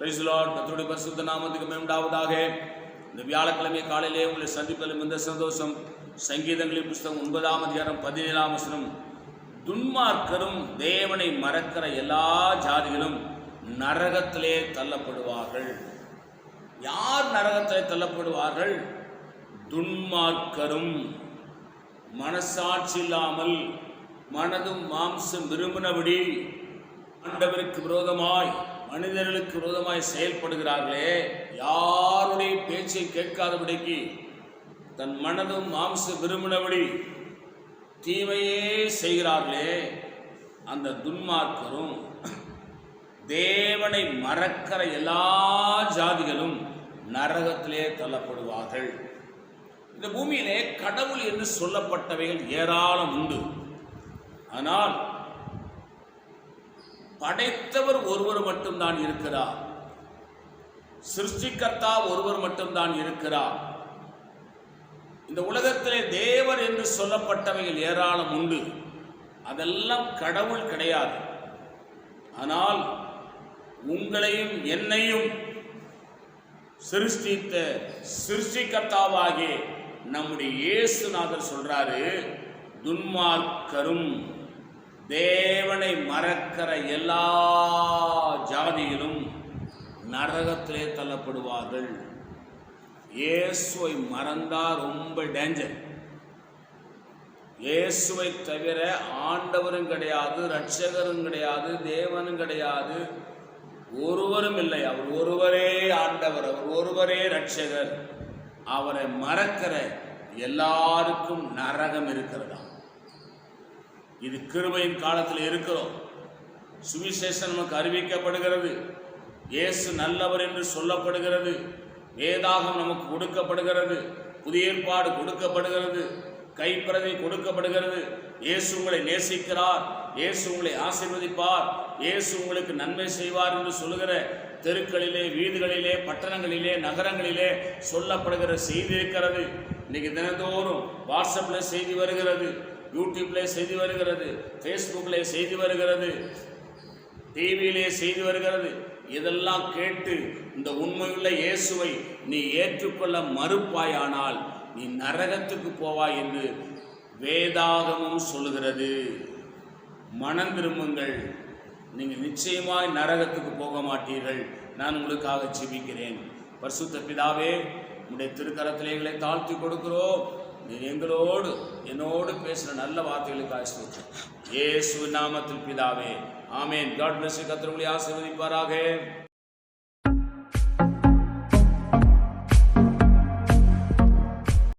Lord கத்தருடைய பரிசுத்த நாமத்துக்கு மேம்டாவதாக இந்த வியாழக்கிழமை காலையிலே உங்களை சந்திப்பதில் இந்த சந்தோஷம். சங்கீதங்களின் புஸ்தகம் ஒன்பதாம் அதிகாரம் பதினேழாம் வசனம். துன்மார்க்கரும் தேவனை மறக்கிற எல்லா ஜாதிகளும் நரகத்திலே தள்ளப்படுவார்கள். யார் நரகத்திலே தள்ளப்படுவார்கள்? துன்மார்க்கரும். மனசாட்சி இல்லாமல் மனதும் மாம்சம் விரும்பினபடி ஆண்டவருக்கு விரோதமாய் மனிதர்களுக்கு விரோதமாய் செயல்படுகிறார்களே யாருடைய பேச்சை கேட்காதபடிக்கு தன் மனதும் மாம்ச விரும்பினபடி தீமையே செய்கிறார்களே அந்த துன்மார்க்கரும் தேவனை மறக்கிற எல்லா ஜாதிகளும் நரகத்திலே தள்ளப்படுவார்கள். இந்த பூமியிலே கடவுள் என்று சொல்லப்பட்டவைகள் ஏராளம் உண்டு. ஆனால் படைத்தவர் ஒருவர் மட்டும்தான் இருக்கிறார். சிருஷ்டிகர்த்தா ஒருவர் மட்டும்தான் இருக்கிறார். இந்த உலகத்திலே தேவர் என்று சொல்லப்பட்டவைகள் ஏராளம் உண்டு. அதெல்லாம் கடவுள் கிடையாது. ஆனால் உங்களையும் என்னையும் சிருஷ்டித்த சிருஷ்டிகர்த்தாவாகிய நம்முடைய இயேசுநாதர் சொல்றாரு துன்மார்க்கரும் இறைவனை மறக்கிற எல்லா ஜாதியிலும் நரகத்திலே தள்ளப்படுவார்கள். இயேசுவை மறந்தா ரொம்ப டேஞ்சர் இயேசுவை தவிர ஆண்டவரும் கிடையாது ரட்சகரும் கிடையாது தேவனும் கிடையாது ஒருவரும் இல்லை. அவர் ஒருவரே ஆண்டவர் அவர் ஒருவரே ரட்சகர் அவரை மறக்கிற எல்லாருக்கும் நரகம் இருக்கிறதா? இது கிருபையின் காலத்தில் இருக்கிறோம். சுவிசேஷம் நமக்கு அறிவிக்கப்படுகிறது. இயேசு நல்லவர் என்று சொல்லப்படுகிறது. வேதாகம் நமக்கு கொடுக்கப்படுகிறது. புதிய ஏற்பாடு கொடுக்கப்படுகிறது. கைப்பிரதி கொடுக்கப்படுகிறது. இயேசு உங்களை நேசிக்கிறார். இயேசு உங்களை ஆசீர்வதிப்பார். இயேசு உங்களுக்கு நன்மை செய்வார் என்று சொல்லுகிற தெருக்களிலே வீடுகளிலே பட்டணங்களிலே நகரங்களிலே சொல்லப்படுகிற செய்தி இருக்கிறது. இன்னைக்கு தினந்தோறும் வாட்ஸ்அப்பில் செய்தி வருகிறது. யூடியூப்லே செய்தி வருகிறது ஃபேஸ்புக்கில் செய்தி வருகிறது டிவியிலே செய்தி வருகிறது. இதெல்லாம் கேட்டு இந்த உண்மையுள்ள இயேசுவை நீ ஏற்றுக்கொள்ள மறுப்பாயானால் நீ நரகத்துக்கு போவாய் என்று வேதாகமும் சொல்லுகிறது. மனம் திரும்புங்கள். நீங்கள் நிச்சயமாய் நரகத்துக்கு போக மாட்டீர்கள். நான் உங்களுக்காக ஜெபிக்கிறேன். பரிசுத்த பிதாவே உடைய திருக்கரத்திலே எங்களை தாழ்த்தி கொடுக்கிறோம். நீ எங்களோடு என்னோடு பேசுகிற நல்ல வார்த்தைகளுக்காக ஸ்தோத்திரம். ஏசு நாமத்தில் பிதாவே. ஆமேன். காட் பிளஸ் கத்திரங்களை ஆசீர்வதிப்பாராக.